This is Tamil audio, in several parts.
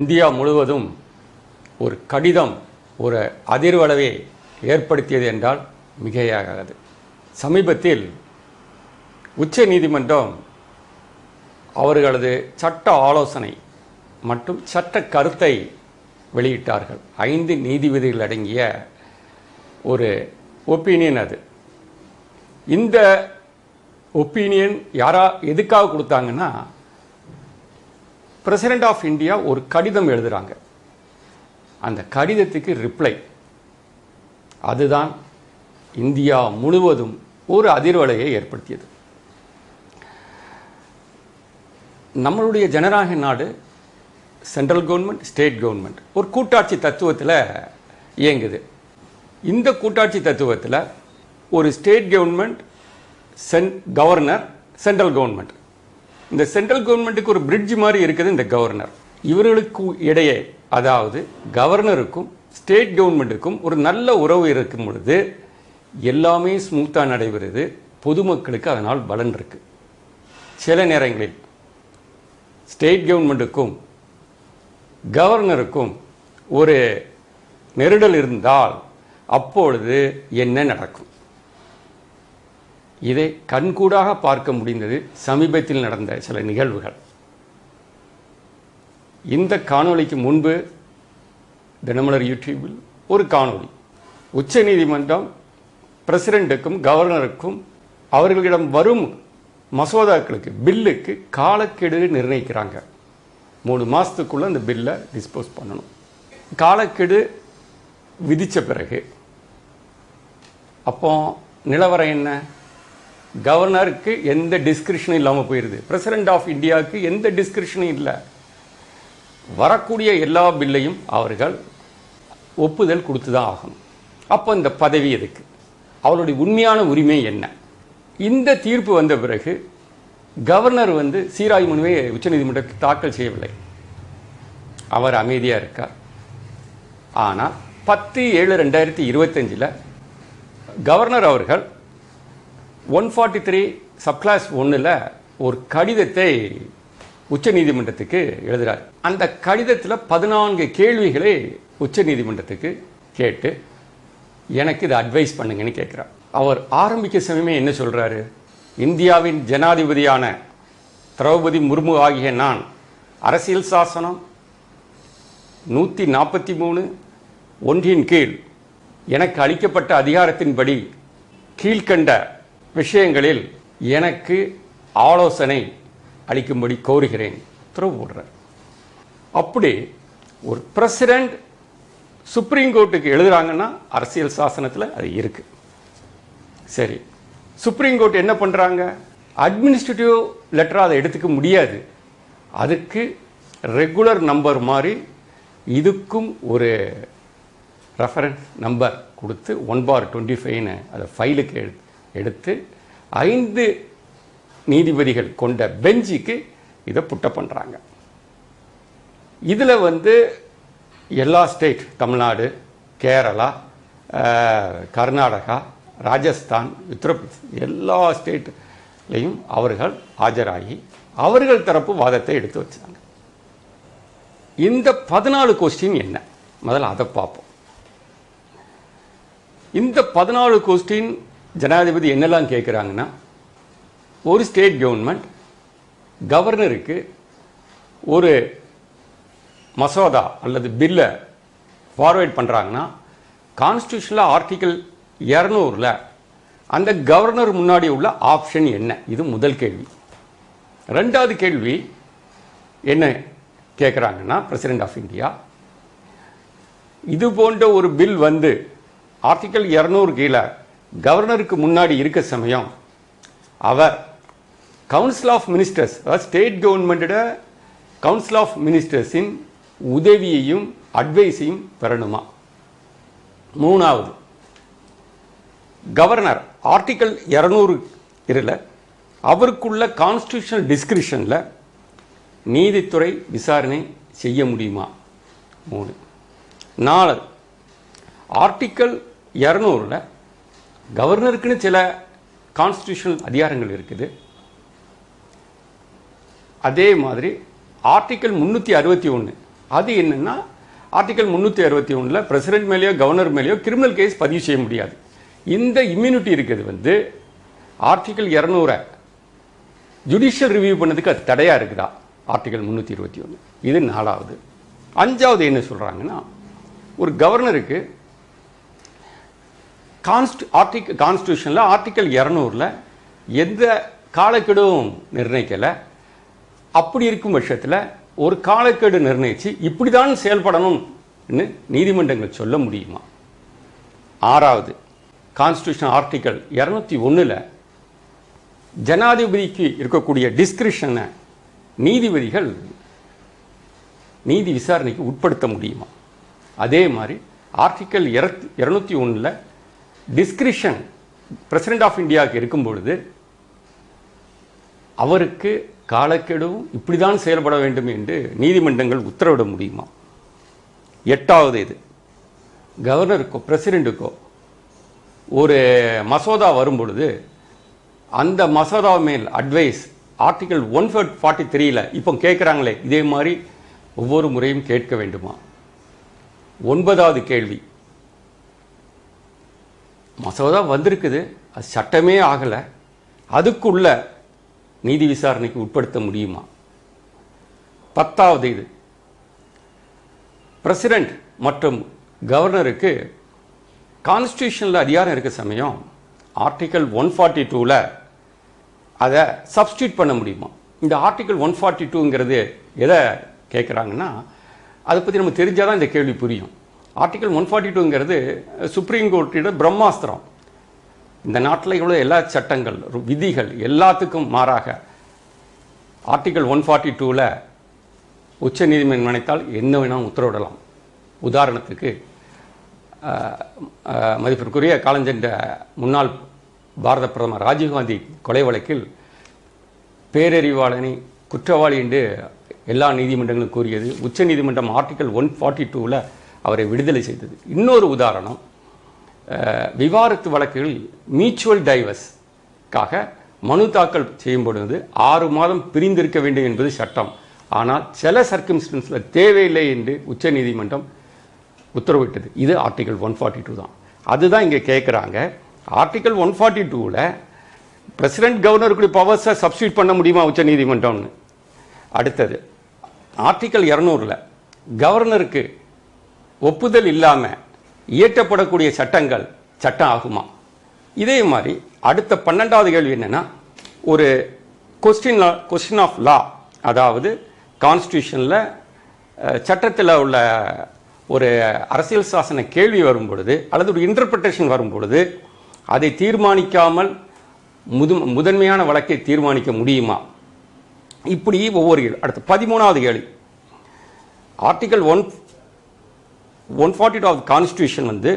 இந்தியா முழுவதும் ஒரு கடிதம் ஒரு அதிர்வளவை ஏற்படுத்தியது என்றால் மிகையாகாது. சமீபத்தில் உச்ச நீதிமன்றம் அவர்களது சட்ட ஆலோசனை மற்றும் சட்ட கருத்தை வெளியிட்டார்கள். ஐந்து நீதிபதிகள் அடங்கிய ஒரு ஒப்பீனியன் அது. இந்த ஒப்பீனியன் யாரா எதுக்காக கொடுத்தாங்கன்னா பிரசிடெண்ட் ஆஃப் இந்தியா ஒரு கடிதம் எழுதுகிறாங்க அந்த கடிதத்துக்கு ரிப்ளை அதுதான் இந்தியா முழுவதும் ஒரு அதிர்வலையை ஏற்படுத்தியது. நம்மளுடைய ஜனநாயக நாடு சென்ட்ரல் கவர்மெண்ட் ஸ்டேட் கவர்மெண்ட் ஒரு கூட்டாட்சி தத்துவத்தில் இயங்குது. இந்த கூட்டாட்சி தத்துவத்தில் ஒரு ஸ்டேட் கவர்மெண்ட் சென் கவர்னர் சென்ட்ரல் கவர்மெண்ட் இந்த சென்ட்ரல் கவர்மெண்ட்டுக்கு ஒரு பிரிட்ஜ் மாதிரி இருக்குது இந்த கவர்னர் இவர்களுக்கு இடையே அதாவது கவர்னருக்கும் ஸ்டேட் கவர்மெண்ட்டுக்கும் ஒரு நல்ல உறவு இருக்கும் பொழுது எல்லாமே ஸ்மூத்தாக நடைபெறுது. பொதுமக்களுக்கு அதனால் பலன் இருக்கு. சில நேரங்களில் ஸ்டேட் கவர்மெண்ட்டுக்கும் கவர்னருக்கும் ஒரு நெருடல் இருந்தால் அப்பொழுது என்ன நடக்கும்? இதை கண்கூடாக பார்க்க முடிந்தது சமீபத்தில் நடந்த சில நிகழ்வுகள். இந்த காணொளிக்கு முன்பு தினமலர் யூடியூபில் ஒரு காணொளி. உச்ச நீதிமன்றம் பிரசிடெண்ட்டுக்கும் கவர்னருக்கும் அவர்களிடம் வரும் மசோதாக்களுக்கு பில்லுக்கு காலக்கெடு நிர்ணயிக்கிறாங்க. மூணு மாதத்துக்குள்ளே அந்த பில்லை டிஸ்போஸ் பண்ணணும். காலக்கெடு விதித்த பிறகு அப்போ நிலவரம் என்ன? கவர்னருக்கு எந்த டிஸ்கிரிப்ஷனும் இல்லாமல் போயிடுது பிரசிடென்ட் ஆஃப் இந்தியாவுக்கு எந்த டிஸ்கிரிப்ஷனும் இல்லை. வரக்கூடிய எல்லா பில்லையும் அவர்கள் ஒப்புதல் கொடுத்து தான் ஆகணும். அப்போ இந்த பதவி எதுக்கு? அவளுடைய உண்மையான உரிமை என்ன? இந்த தீர்ப்பு வந்த பிறகு கவர்னர் வந்து சீராய் மனுவை உச்சநீதிமன்றத்தில் தாக்கல் செய்யவில்லை. அவர் அமைதியாக இருக்கார். ஆனால் பத்து ஏழு ரெண்டாயிரத்தி இருபத்தஞ்சில் கவர்னர் அவர்கள் ஒன் ஃபார்ட்டி த்ரீ சப்கிளாஸ் ஒன்றில் ஒரு கடிதத்தை உச்சநீதிமன்றத்துக்கு எழுதுகிறார் அந்த கடிதத்தில் பதினான்கு கேள்விகளை உச்சநீதிமன்றத்துக்கு கேட்டு எனக்கு இதை அட்வைஸ் பண்ணுங்கன்னு கேட்குறார். அவர் ஆரம்பிக்க சமயமே என்ன சொல்கிறாரு இந்தியாவின் ஜனாதிபதியான திரௌபதி முர்மு ஆகிய நான் அரசியல் சாசனம் நூற்றி நாற்பத்தி மூணு ஒன்றின் கீழ் எனக்கு அளிக்கப்பட்ட அதிகாரத்தின்படி கீழ்க்கண்ட விஷயங்களில் எனக்கு ஆலோசனை அளிக்கும்படி கோருகிறேன். உத்தரவு போடுறார். அப்படி ஒரு பிரசிடெண்ட் சுப்ரீம் கோர்ட்டுக்கு எழுதுறாங்கன்னா அரசியல் சாசனத்தில் அது இருக்கு. சரி சுப்ரீம் கோர்ட் என்ன பண்ணுறாங்க அட்மினிஸ்ட்ரேட்டிவ் லெட்டராக அதை எடுத்துக்க முடியாது. அதுக்கு ரெகுலர் நம்பர் மாதிரி இதுக்கும் ஒரு ரெஃபரன்ஸ் நம்பர் கொடுத்து ஒன் பார் டுவெண்ட்டி ஃபைவ்னு அதை ஃபைலுக்கு எடுத்து எடுத்து ஐந்து நீதிபதிகள் கொண்ட பெஞ்சுக்கு இதை புட்ட பண்ணுறாங்க இதில் வந்து எல்லா ஸ்டேட் தமிழ்நாடு கேரளா கர்நாடகா ராஜஸ்தான் உத்தரப்பிரதேஷ் எல்லா ஸ்டேட்லேயும் அவர்கள் ஆஜராகி அவர்கள் தரப்பு வாதத்தை எடுத்து வச்சாங்க. இந்த பதினாலு கொஸ்டின் என்ன? முதல்ல அதை பார்ப்போம். இந்த பதினாலு கொஸ்டின் ஜனாதிபதி என்னெல்லாம் கேட்குறாங்கன்னா ஒரு ஸ்டேட் கவர்மெண்ட் கவர்னருக்கு ஒரு மசோதா அல்லது பில்லை ஃபார்வேர்ட் பண்ணுறாங்கன்னா கான்ஸ்டியூஷனில் ஆர்டிக்கல் இரநூறில் அந்த கவர்னர் முன்னாடி உள்ள ஆப்ஷன் என்ன? இது முதல் கேள்வி. ரெண்டாவது கேள்வி என்ன கேட்குறாங்கன்னா பிரசிடெண்ட் ஆஃப் இந்தியா இது போன்ற ஒரு பில் வந்து ஆர்டிக்கல் இரநூறு கீழே கவர்னருக்கு முன்னாடி இருக்க சமயம் அவர் கவுன்சில் ஆஃப் மினிஸ்டர்ஸ் அதாவது ஸ்டேட் கவர்மெண்ட்டோட கவுன்சில் ஆஃப் மினிஸ்டர்ஸின் உதவியையும் அட்வைஸையும் பெறணுமா? மூணாவது கவர்னர் ஆர்டிக்கல் இரநூறு இருல அவருக்குள்ள கான்ஸ்டியூஷனல் டிஸ்கிரிப்ஷனில் நீதித்துறை விசாரணை செய்ய முடியுமா? மூணு. நாலு ஆர்டிக்கல் இரநூறில் கவர்னருக்குன்னு சில கான்ஸ்டியூஷனல் அதிகாரங்கள் இருக்குது. அதே மாதிரி ஆர்டிக்கல் முந்நூற்றி அறுபத்தி ஒன்று அது என்னன்னா ஆர்டிக்கல் முந்நூற்றி அறுபத்தி ஒன்றில் பிரசிடென்ட் மேலேயோ கவர்னர் மேலேயோ கிரிமினல் கேஸ் பதிவு செய்ய முடியாது. இந்த இம்யூனிட்டி இருக்கிறது வந்து ஆர்டிக்கல் இரநூறை ஜுடிஷியல் ரிவ்யூ பண்ணதுக்கு அது தடையாக இருக்குதா? ஆர்டிக்கல் முந்நூற்றி இருபத்தி ஒன்று இது நாலாவது. அஞ்சாவது என்ன சொல்கிறாங்கன்னா ஒரு கவர்னருக்கு கான்ஸ்ட் ஆர்டிக் கான்ஸ்டியூஷனில் ஆர்டிக்கல் இரநூறில் எந்த காலக்கெடுவும் நிர்ணயிக்கலை. அப்படி இருக்கும் பட்சத்தில் ஒரு காலக்கெடு நிர்ணயித்து இப்படி தான் செயல்படணும்னு நீதிமன்றங்கள் சொல்ல முடியுமா? ஆறாவது கான்ஸ்டியூஷன் ஆர்டிக்கல் இரநூத்தி ஒன்றில் ஜனாதிபதிக்கு இருக்கக்கூடிய டிஸ்கிரிஷனை நீதிபதிகள் நீதி விசாரணைக்கு உட்படுத்த முடியுமா? அதே மாதிரி ஆர்டிக்கல் இரநூத்தி ஒன்றில் டிஸ்கிரிஷன் பிரசிடென்ட் ஆஃப் இந்தியாவுக்கு இருக்கும் பொழுது அவருக்கு காலக்கெடுவும் இப்படிதான் செயல்பட வேண்டும் என்று நீதிமன்றங்கள் உத்தரவிட முடியுமா? எட்டாவது இது. கவர்னருக்கோ பிரசிடெண்ட்டுக்கோ ஒரு மசோதா வரும் பொழுது அந்த மசோதா மேல் அட்வைஸ் ஆர்டிகல் ஒன் ஃபார்ட்டி த்ரீயில் இப்போ கேட்குறாங்களே இதே மாதிரி ஒவ்வொரு முறையும் கேட்க வேண்டுமா? ஒன்பதாவது கேள்வி. மசோதா வந்திருக்குது. அது சட்டமே ஆகலை. அதுக்குள்ள நீதி விசாரணைக்கு உட்படுத்த முடியுமா? பத்தாவது இது. பிரசிடெண்ட் மற்றும் கவர்னருக்கு கான்ஸ்டியூஷனில் அதிகாரம் இருக்க சமயம் ஆர்டிக்கல் ஒன் ஃபார்ட்டி டூவில் அதை சப்ஸ்டியூட் பண்ண முடியுமா? இந்த ஆர்டிக்கல் ஒன் ஃபார்ட்டி டூங்கிறது எதை கேட்குறாங்கன்னா அதை பற்றி நம்ம தெரிஞ்சால் தான் இந்த கேள்வி புரியும். ஆர்டிகல் ஒன் ஃபார்ட்டி டூங்கிறது சுப்ரீம் கோர்ட்டோட பிரம்மாஸ்திரம். இந்த நாட்டில் உள்ள எல்லா சட்டங்கள் விதிகள் எல்லாத்துக்கும் மாறாக ஆர்டிகல் ஒன் ஃபார்ட்டி டூவில் உச்ச நீதிமன்றம் நினைத்தால் என்ன வேணாலும் உத்தரவிடலாம். உதாரணத்துக்கு மதிப்பிற்குரிய காலஞ்சென்ற முன்னாள் பாரத பிரதமர் ராஜீவ்காந்தி கொலை வழக்கில் பேரறிவாளனை குற்றவாளி என்று எல்லா நீதிமன்றங்களும் கூறியது. உச்ச நீதிமன்றம் ஆர்டிக்கல் ஒன் ஃபார்ட்டி டூவில் அவரை விடுதலை செய்தது. இன்னொரு உதாரணம் விவாரத்து வழக்குகளில் மியூச்சுவல் டைவர்ஸ்க்காக மனு தாக்கல் செய்யும் பொழுது ஆறு மாதம் பிரிந்திருக்க வேண்டும் என்பது சட்டம். ஆனால் சில சர்க்கம்ஸ்டன்ஸில் தேவையில்லை என்று உச்சநீதிமன்றம் உத்தரவிட்டது. இது ஆர்டிகல் ஒன் ஃபார்ட்டி டூ தான். அதுதான் இங்கே கேட்குறாங்க ஆர்டிகல் ஒன் ஃபார்ட்டி டூவில் பிரசிடென்ட் கவர்னருக்குரிய பவர்ஸை சப்ஸ்டியூட் பண்ண முடியுமா உச்சநீதிமன்றம்னு? அடுத்தது ஆர்டிக்கல் இரநூறுல கவர்னருக்கு ஒப்புதல் இல்லாமல் இயற்றப்படக்கூடிய சட்டங்கள் சட்டம் ஆகுமா? இதே மாதிரி அடுத்த பன்னெண்டாவது கேள்வி என்னென்னா ஒரு கொஸ்டின் கொஸ்டின் ஆஃப் லா அதாவது கான்ஸ்டியூஷனில் சட்டத்தில் உள்ள ஒரு அரசியல் சாசன கேள்வி வரும் பொழுது அல்லது ஒரு இன்டர்பிரிட்டேஷன் வரும் பொழுது அதை தீர்மானிக்காமல் முது முதன்மையான வழக்கை தீர்மானிக்க முடியுமா? இப்படி ஒவ்வொரு அடுத்த அடுத்து பதிமூணாவது கேள்வி. Article one one forty two of constitution வந்து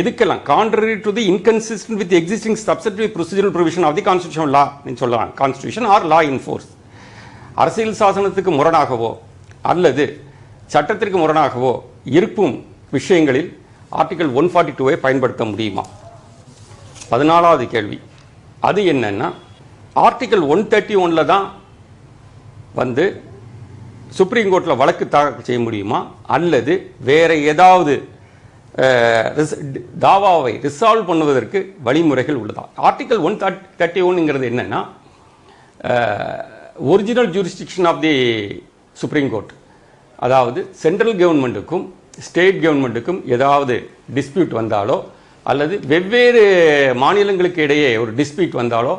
எதுக்கெல்லாம்? Contrary to the inconsistent with existing subjective procedural provision of the constitution law சொல்லலாம் constitution or law in force அரசியல் சாசனத்துக்கு முரணாகவோ அல்லது சட்டத்திற்கு முரணாகவோ இருக்கும் விஷயங்களில் ஆர்டிகல் ஒன் ஃபார்ட்டி டூவை பயன்படுத்த முடியுமா? பதினாலாவது கேள்வி. அது என்னென்னா ஆர்டிகல் ஒன் தேர்ட்டி ஒனில் தான் வந்து சுப்ரீம் கோர்ட்டில் வழக்கு தாக்கல் செய்ய முடியுமா? அல்லது வேறு ஏதாவது தாவாவை ரிசால்வ் பண்ணுவதற்கு வழிமுறைகள் உள்ளதா? ஆர்டிக்கல் ஒன் தேர்ட்டி ஒன்னுங்கிறது என்னன்னா original jurisdiction of the supreme court அதாவது சென்ட்ரல் கவர்மெண்ட்டுக்கும் ஸ்டேட் கவர்மெண்ட்டுக்கும் ஏதாவது டிஸ்பியூட் வந்தாலோ அல்லது வெவ்வேறு மாநிலங்களுக்கு இடையே ஒரு டிஸ்பியூட் வந்தாலோ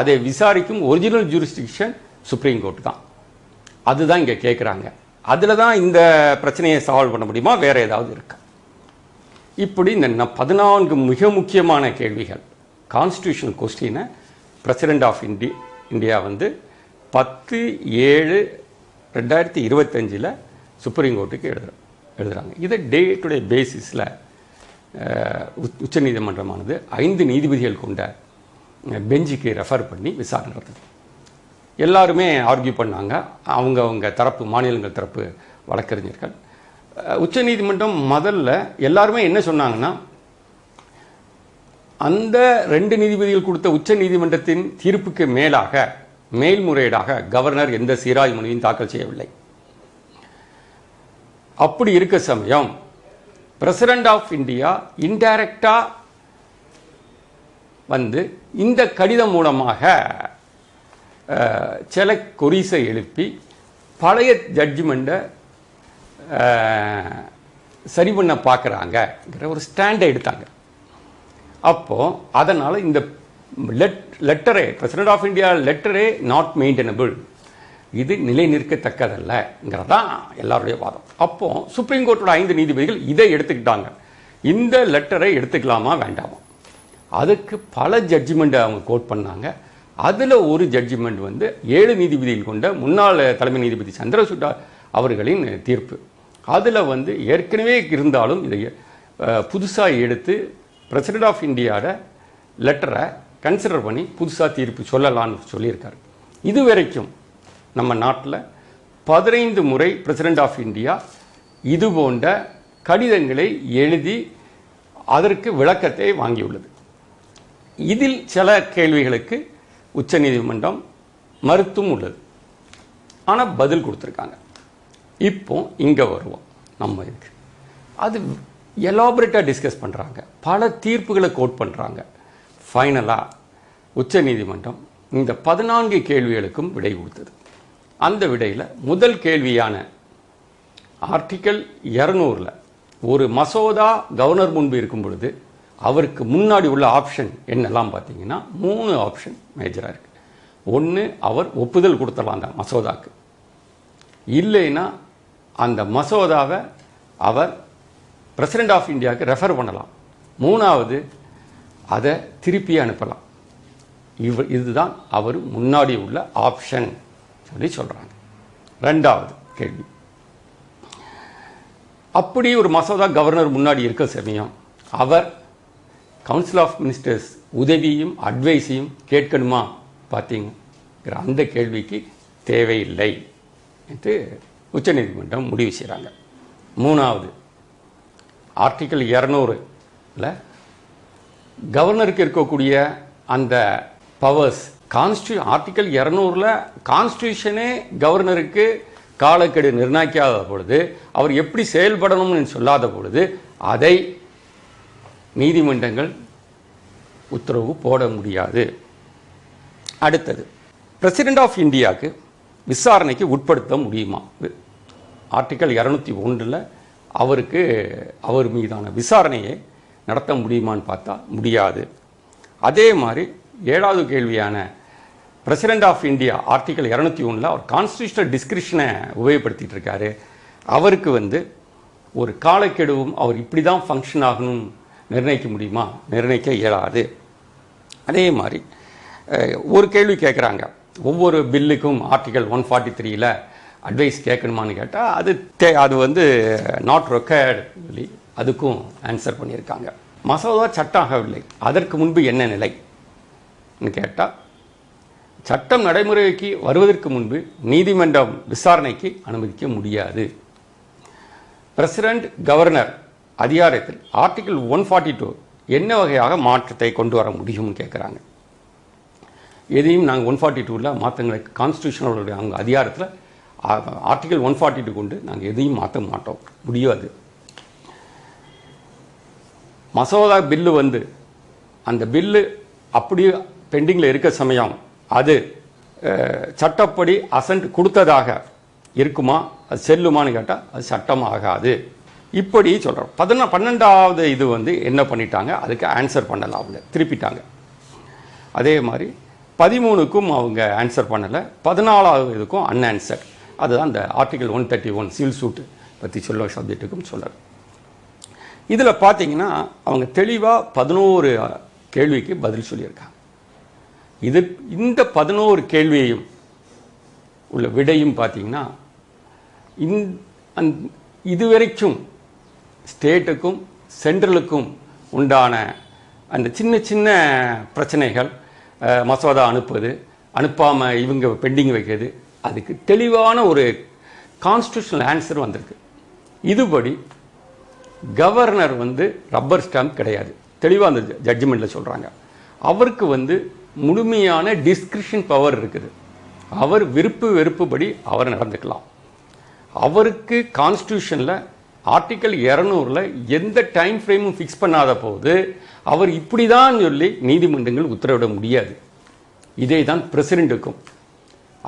அதை விசாரிக்கும் ஒரிஜினல் ஜூரிஸ்டிக்ஷன் சுப்ரீம் கோர்ட் தான். அதுதான் இங்கே கேட்குறாங்க அதில் தான் இந்த பிரச்சனையை சால்வ் பண்ண முடியுமா? வேறு ஏதாவது இருக்கா? இப்படி இந்த பதினான்கு மிக முக்கியமான கேள்விகள். கான்ஸ்டியூஷனல் கொஸ்டினை பிரசிடென்ட் ஆஃப் இண்டி இந்தியா வந்து பத்து ஏழு ரெண்டாயிரத்தி இருபத்தஞ்சில் சுப்ரீம் கோர்ட்டுக்கு எழுதுகிறோம் எழுதுகிறாங்க இதை டே டு டே பேசிஸில் உச்சநீதிமன்றமானது ஐந்து நீதிபதிகள் கொண்ட பெஞ்சுக்கு ரெஃபர் பண்ணி விசாரணை நடத்துது. எல்லாருமே ஆர்கியூ பண்ணாங்க. அவங்க அவங்க தரப்பு மாநிலங்கள் தரப்பு வழக்கறிஞர்கள். உச்சநீதிமன்றம் முதல்ல எல்லாருமே என்ன சொன்னாங்கன்னா அந்த ரெண்டு நீதிபதிகள் கொடுத்த உச்ச நீதிமன்றத்தின் தீர்ப்புக்கு மேலாக மேல்முறையீடாக கவர்னர் எந்த சீராய் மனுவையும் தாக்கல் செய்யவில்லை. அப்படி இருக்க சமயம் பிரசிடென்ட் ஆஃப் இந்தியா இன்டைரக்டாக வந்து இந்த கடிதம் மூலமாக சில கொரிசை எழுப்பி பழைய ஜட்ஜ்மெண்ட்டை சரி பண்ண பார்க்குறாங்கங்கிற ஒரு ஸ்டாண்டை எடுத்தாங்க. அப்போது அதனால் இந்த லெட் லெட்டரே பிரசிடென்ட் ஆஃப் இந்தியா லெட்டரே நாட் மெயின்டெனபிள் இது நிலை நிற்கத்தக்கதல்லங்கிறதான் எல்லாருடைய வாதம். அப்போது சுப்ரீம் கோர்ட்டோட ஐந்து நீதிபதிகள் இதை எடுத்துக்கிட்டாங்க. இந்த லெட்டரை எடுத்துக்கலாமா வேண்டாமா? அதுக்கு பல ஜட்ஜ்மெண்ட்டை அவங்க கோட் பண்ணாங்க. அதில் ஒரு ஜட்ஜ்மெண்ட் வந்து ஏழு நீதிபதிகள் கொண்ட முன்னாள் தலைமை நீதிபதி சந்திரசூடா அவர்களின் தீர்ப்பு. அதில் வந்து ஏற்கனவே இருந்தாலும் இதை புதுசாக எடுத்து பிரசிடெண்ட் ஆஃப் இந்தியாவோட லெட்டரை கன்சிடர் பண்ணி புதுசாக தீர்ப்பு சொல்லலாம்னு சொல்லியிருக்காரு. இது வரைக்கும் நம்ம நாட்டில் பதினைந்து முறை பிரசிடெண்ட் ஆஃப் இந்தியா இது போன்ற கடிதங்களை எழுதி அதற்கு விளக்கத்தை வாங்கியுள்ளது. இதில் சில கேள்விகளுக்கு உச்சநீதிமன்றம் மறுத்தும் உள்ளது. ஆனால் பதில் கொடுத்துருக்காங்க. இப்போ இங்கே வருவோம். நம்ம இதுக்கு. அது எலாபரேட்டாக டிஸ்கஸ் பண்ணுறாங்க பல தீர்ப்புகளை கோட் பண்ணுறாங்க ஃபைனலாக உச்சநீதிமன்றம் இந்த பதினான்கு கேள்விகளுக்கும் விடை கொடுத்தது. அந்த விடையில் முதல் கேள்வியான ஆர்டிக்கல் இரநூறில் ஒரு மசோதா கவர்னர் முன்பு இருக்கும் பொழுது அவருக்கு முன்னாடி உள்ள ஆப்ஷன் என்னெல்லாம் பார்த்தீங்கன்னா மூணு ஆப்ஷன் மேஜராக இருக்குது ஒன்று அவர் ஒப்புதல் கொடுத்துடலாம் அந்த மசோதாக்கு. இல்லைன்னா அந்த மசோதாவை அவர் பிரசிடெண்ட் ஆஃப் இந்தியாவுக்கு ரெஃபர் பண்ணலாம். மூணாவது அதை திருப்பி அனுப்பலாம். இவ இதுதான் அவர் முன்னாடி உள்ள ஆப்ஷன் சொல்லி சொல்கிறாங்க ரெண்டாவது கேள்வி. அப்படி ஒரு மசோதா கவர்னர் முன்னாடி இருக்க சமயம் அவர் கவுன்சில் ஆஃப் மினிஸ்டர்ஸ் உதவியும் அட்வைஸையும் கேட்கணுமா? பார்த்தீங்கிற அந்த கேள்விக்கு தேவையில்லை என்று உச்சநீதிமன்றம் முடிவு செய்கிறாங்க. மூணாவது ஆர்டிக்கல் இரநூறுல கவர்னருக்கு இருக்கக்கூடிய அந்த பவர்ஸ் கான்ஸ்டியூ ஆர்டிக்கல் இரநூறுல கான்ஸ்டியூஷனே கவர்னருக்கு காலக்கெடு நிர்ணயிக்காத பொழுது அவர் எப்படி செயல்படணும்னு சொல்லாத பொழுது அதை நீதிமன்றங்கள் உத்தரவு போட முடியாது. அடுத்தது பிரசிடென்ட் ஆஃப் இந்தியாவுக்கு விசாரணைக்கு உட்படுத்த முடியுமா? ஆர்டிக்கல் இரநூத்தி ஒன்றில் அவருக்கு அவர் மீதான விசாரணையை நடத்த முடியுமான்னு பார்த்தா முடியாது. அதே மாதிரி ஏழாவது கேள்வியான பிரசிடென்ட் ஆஃப் இந்தியா ஆர்டிக்கல் இரநூத்தி ஒன்றில் அவர் கான்ஸ்டியூஷனல் டிஸ்கிரிப்ஷனை உபயோகப்படுத்திகிட்டு இருக்காரு. அவருக்கு வந்து ஒரு காலக்கெடுவும் அவர் இப்படி தான் ஃபங்க்ஷன் ஆகணும் நிர்ணயிக்க முடியுமா? நிர்ணயிக்க இயலாது. அதே மாதிரி ஒரு கேள்வி கேட்குறாங்க ஒவ்வொரு பில்லுக்கும் ஆர்டிகல் ஒன் ஃபார்ட்டி த்ரீயில் அட்வைஸ் கேட்கணுமான்னு கேட்டால் அது தே அது வந்து நாட் ரெக்கயர்டு சொல்லி அதுக்கும் ஆன்சர் பண்ணியிருக்காங்க. மசோதா சட்டம் ஆகவில்லை அதற்கு முன்பு என்ன நிலைன்னு கேட்டால் சட்டம் நடைமுறைக்கு வருவதற்கு முன்பு நீதிமன்றம் விசாரணைக்கு அனுமதிக்க முடியாது. பிரசிடண்ட் கவர்னர் அதிகாரத்தில் ஆர்டிகிள் ஒன் ஃபார்ட்டி டூ என்ன வகையாக மாற்றத்தை கொண்டு வர முடியும்னு கேட்குறாங்க எதையும் நாங்கள் ஒன் ஃபார்ட்டி டூவில் மாற்றங்களை கான்ஸ்டியூஷனோட அவங்க அதிகாரத்தில் ஆர்டிகல் ஒன் ஃபார்ட்டி டூ கொண்டு நாங்கள் எதையும் மாற்ற மாட்டோம். முடியாது மசோதா பில்லு வந்து அந்த பில்லு அப்படியே பெண்டிங்கில் இருக்க சமயம் அது சட்டப்படி அசன்ட் கொடுத்ததாக இருக்குமா அது செல்லுமான்னு கேட்டால் அது சட்டம் ஆகாது இப்படி சொல்கிறோம் பதினா பன்னெண்டாவது இது வந்து என்ன பண்ணிட்டாங்க? அதுக்கு ஆன்சர் பண்ணலை அவங்க. திருப்பிட்டாங்க. அதே மாதிரி பதிமூணுக்கும் அவங்க ஆன்சர் பண்ணலை. பதினாலாவது இதுக்கும் அன்ஆன்சர் அதுதான் அந்த article one thirty one civil suit பற்றி சொல்ல சப்ஜெக்ட்டுக்கும் சொல்லலை இதில் பார்த்தீங்கன்னா அவங்க தெளிவாக பதினோரு கேள்விக்கு பதில் சொல்லியிருக்காங்க. இது இந்த பதினோரு கேள்வியையும் உள்ள விடையும் பார்த்தீங்கன்னா இந் அந் இதுவரைக்கும் ஸ்டேட்டுக்கும் சென்ட்ரலுக்கும் உண்டான அந்த சின்ன சின்ன பிரச்சனைகள் மசோதா அனுப்புவது அனுப்பாமல் இவங்க பெண்டிங் வைக்கிறது அதுக்கு தெளிவான ஒரு கான்ஸ்டியூஷனல் ஆன்சர் வந்திருக்கு. இதுபடி கவர்னர் வந்து ரப்பர் ஸ்டாம்ப் கிடையாது. தெளிவாக அந்த ஜட்ஜ்மெண்ட்டில் சொல்கிறாங்க அவருக்கு வந்து முழுமையான டிஸ்கிரிப்ஷன் பவர் இருக்குது. அவர் விருப்பு வெறுப்புபடி அவர் நடந்துக்கலாம். அவருக்கு கான்ஸ்டியூஷனில் ஆர்டிக்கல் இரநூறில் எந்த டைம் ஃப்ரேமும் ஃபிக்ஸ் பண்ணாத போது அவர் இப்படி தான் சொல்லி நீதிமன்றங்கள் உத்தரவிட முடியாது. இதே தான் பிரசிடெண்ட்டுக்கும்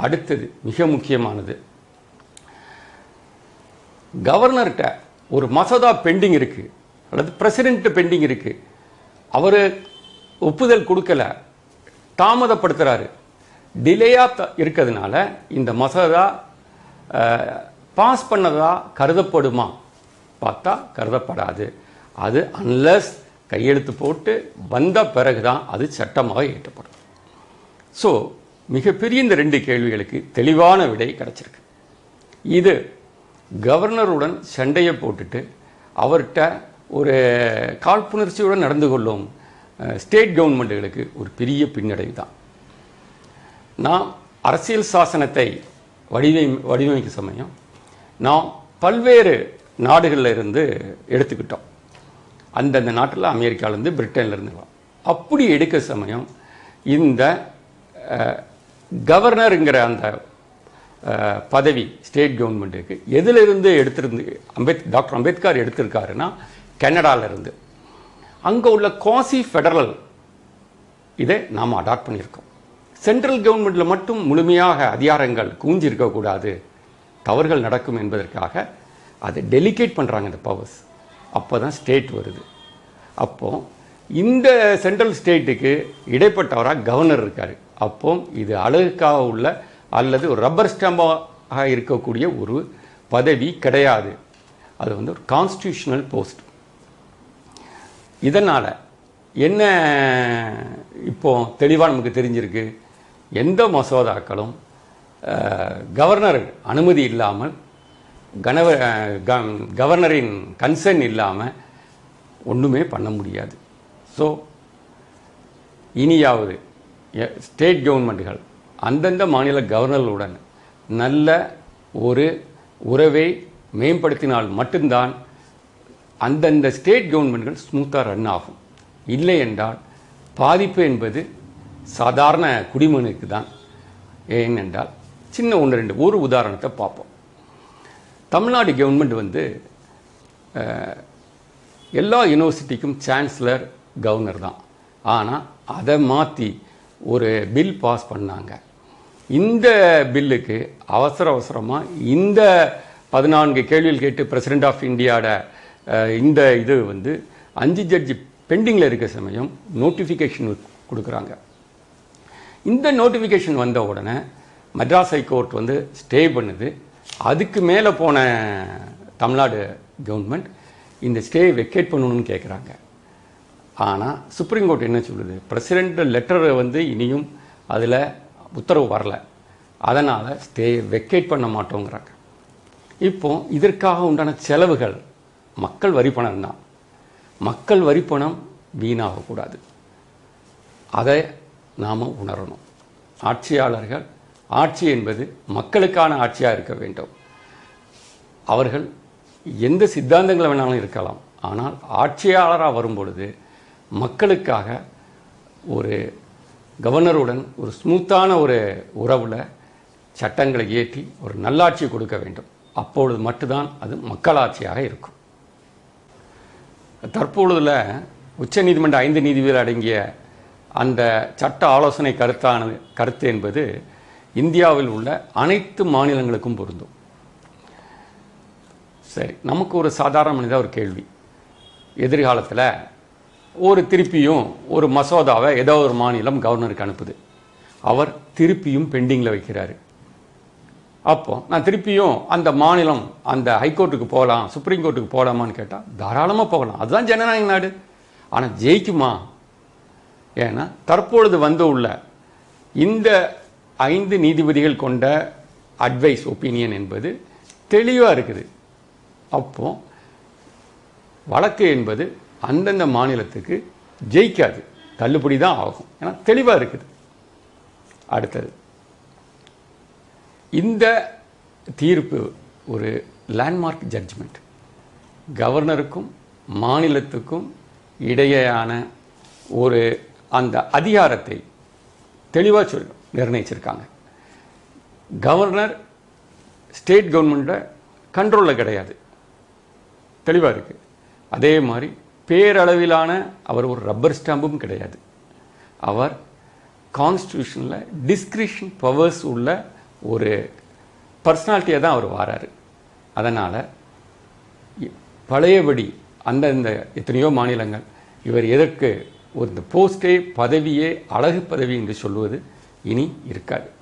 அடுத்தது மிக முக்கியமானது. கவர்னர்கிட்ட ஒரு மசோதா பெண்டிங் இருக்குது அல்லது பிரசிடென்ட் பெண்டிங் இருக்குது அவர் ஒப்புதல் கொடுக்கல. தாமதப்படுத்துகிறாரு டிலேயாக இருக்கிறதுனால இந்த மசோதா பாஸ் பண்ணதா கருதப்படுமா? பார்த்தா கருதப்படாது அது அன்லஸ் கையெழுத்து போட்டு வந்த பிறகு தான் அது சட்டமாக ஏற்றப்படும் ஸோ மிகப்பெரிய இந்த ரெண்டு கேள்விகளுக்கு தெளிவான விடை கிடச்சிருக்கு. இது கவர்னருடன் சண்டையை போட்டுட்டு அவர்கிட்ட ஒரு காழ்ப்புணர்ச்சியுடன் நடந்து கொள்ளும் ஸ்டேட் கவர்மெண்ட்டுகளுக்கு ஒரு பெரிய பின்னடைவு தான். நாம் அரசியல் சாசனத்தை வடிவமை வடிவமைக்கும் சமயம் நாம் பல்வேறு நாடுகளில் இருந்து எடுத்துக்கிட்டோம். அந்தந்த நாட்டில் அமெரிக்காவிலேருந்து பிரிட்டன்லேருந்துலாம் அப்படி எடுக்க சமயம் இந்த கவர்னருங்கிற அந்த பதவி ஸ்டேட் கவர்மெண்ட்டுக்கு எதிலிருந்து எடுத்திருந்து அம்பேத் டாக்டர் அம்பேத்கர் எடுத்திருக்காருன்னா கனடால இருந்து. அங்கே உள்ள காசி ஃபெடரல் இதை நாம் அடாப்ட் பண்ணியிருக்கோம். சென்ட்ரல் கவர்மெண்ட்டில் மட்டும் முழுமையாக அதிகாரங்கள் கூஞ்சிருக்கக்கூடாது இருக்கக்கூடாது தவறுகள் நடக்கும் என்பதற்காக அதை டெலிகேட் பண்ணுறாங்க இந்த பவர்ஸ் அப்போ தான் ஸ்டேட் வருது. அப்போ இந்த சென்ட்ரல் ஸ்டேட்டுக்கு இடைப்பட்டவராக கவர்னர் இருக்கார். அப்போ இது அழகுக்காக உள்ள அல்லது ஒரு ரப்பர் ஸ்டாம்பாக இருக்கக்கூடிய ஒரு பதவி கிடையாது. அது வந்து ஒரு கான்ஸ்டியூஷனல் போஸ்ட் இதனால் என்ன இப்போ தெளிவாக நமக்கு தெரிஞ்சிருக்கு? எந்த மசோதாக்களும் கவர்னர் அனுமதி இல்லாமல் கனவ கவர்னரின் கன்சர்ன் இல்லாமல் ஒன்றுமே பண்ண முடியாது. ஸோ இனியாவது ஸ்டேட் கவர்மெண்ட்டுகள் அந்தந்த மாநில கவர்னர்களுடன் நல்ல ஒரு உறவை மேம்படுத்தினால் மட்டும்தான் அந்தந்த ஸ்டேட் கவர்மெண்ட்கள் ஸ்மூத்தாக ரன் ஆகும். இல்லை என்றால் பாதிப்பு என்பது சாதாரண குடிமகனுக்கு தான் ஏனென்றால் சின்ன ஒன்று ரெண்டு ஒரு உதாரணத்தை பார்ப்போம். தமிழ்நாடு கவர்மெண்ட் வந்து எல்லா யூனிவர்சிட்டிக்கும் சான்சலர் கவர்னர் தான். ஆனால் அதை மாற்றி ஒரு பில் பாஸ் பண்ணாங்க. இந்த பில்லுக்கு அவசர அவசரமாக இந்த பதினான்கு கேள்விகள் கேட்டு பிரசிடெண்ட் ஆஃப் இந்தியாவோட இந்த இது வந்து அஞ்சு ஜட்ஜி பெண்டிங்கில் இருக்க சமயம் நோட்டிஃபிகேஷன் கொடுக்குறாங்க. இந்த நோட்டிஃபிகேஷன் வந்த உடனே மெட்ராஸ் ஹைகோர்ட் வந்து ஸ்டே பண்ணுது. அதுக்கு மேலே போன தமிழ்நாடு கவர்மெண்ட் இந்த ஸ்டே வெக்கேட் பண்ணணும்னு கேட்குறாங்க ஆனால் சுப்ரீம் கோர்ட் என்ன சொல்லுது? பிரசிடென்ட் லெட்டர் வந்து இனியும் அதில் உத்தரவு வரல. அதனால் ஸ்டே வெக்கேட் பண்ண மாட்டோங்கிறாங்க. இப்போ இதற்காக உண்டான செலவுகள் மக்கள் வரி பணம் தான். மக்கள் வரி பணம் வீணாகக்கூடாது அதை நாம் உணரணும். ஆட்சியாளர்கள் ஆட்சி என்பது மக்களுக்கான ஆட்சியாக இருக்க வேண்டும். அவர்கள் எந்த சித்தாந்தங்களை வேணாலும் இருக்கலாம். ஆனால் ஆட்சியாளராக வரும்பொழுது மக்களுக்காக ஒரு கவர்னருடன் ஒரு ஸ்மூத்தான ஒரு உறவில் சட்டங்களை இயற்றி ஒரு நல்லாட்சி கொடுக்க வேண்டும். அப்பொழுது மட்டும்தான் அது மக்களாட்சியாக இருக்கும். தற்பொழுதுல உச்சநீதிமன்ற ஐந்து நீதிபதிகள் அடங்கிய அந்த சட்ட ஆலோசனை கருத்தானது கருத்து என்பது இந்தியாவில் உள்ள அனைத்து மாநிலங்களுக்கும் பொருந்தும். சரி நமக்கு ஒரு சாதாரண மனிதா ஒரு கேள்வி. எதிர்காலத்தில் ஒரு திருப்பியும் ஒரு மசோதாவை ஏதோ ஒரு மாநிலம் கவர்னருக்கு அனுப்புது. அவர் திருப்பியும் பெண்டிங்கில் வைக்கிறார். அப்போ நான் திருப்பியும் அந்த மாநிலம் அந்த ஹைகோர்ட்டுக்கு போகலாம் சுப்ரீம் கோர்ட்டுக்கு போகலாமான்னு கேட்டால் தாராளமாக போகலாம். அதுதான் ஜனநாயக நாடு. ஆனால் ஜெயிக்குமா? ஏன்னா தற்பொழுது வந்து உள்ள இந்த ஐந்து நீதிபதிகள் கொண்ட அட்வைஸ் ஒப்பீனியன் என்பது தெளிவாக இருக்குது. அப்போ வழக்கு என்பது அந்தந்த மாநிலத்துக்கு ஜெயிக்காது. தள்ளுபடி தான் ஆகும். ஏன்னா தெளிவாக இருக்குது. அடுத்தது இந்த தீர்ப்பு ஒரு லேண்ட்மார்க் ஜட்ஜ்மெண்ட் கவர்னருக்கும் மாநிலத்துக்கும் இடையேயான ஒரு அந்த அதிகாரத்தை தெளிவாக சொல்லும். நிர்ணயிச்சிருக்காங்க. கவர்னர் ஸ்டேட் கவர்மெண்ட்டை கண்ட்ரோலில் கிடையாது. தெளிவாக இருக்குது அதே மாதிரி பேரளவிலான அவர் ஒரு ரப்பர் ஸ்டாம்பும் கிடையாது. அவர் கான்ஸ்டியூஷனில் டிஸ்கிரிஷன் பவர்ஸ் உள்ள ஒரு பர்சனாலிட்டியாக தான் அவர் வாராரு. அதனால் பழையபடி அந்தந்த எத்தனையோ மாநிலங்கள் இவர் எதற்கு ஒரு இந்த போஸ்டே பதவியே அழகு பதவி என்று சொல்வது இனி இருக்காது.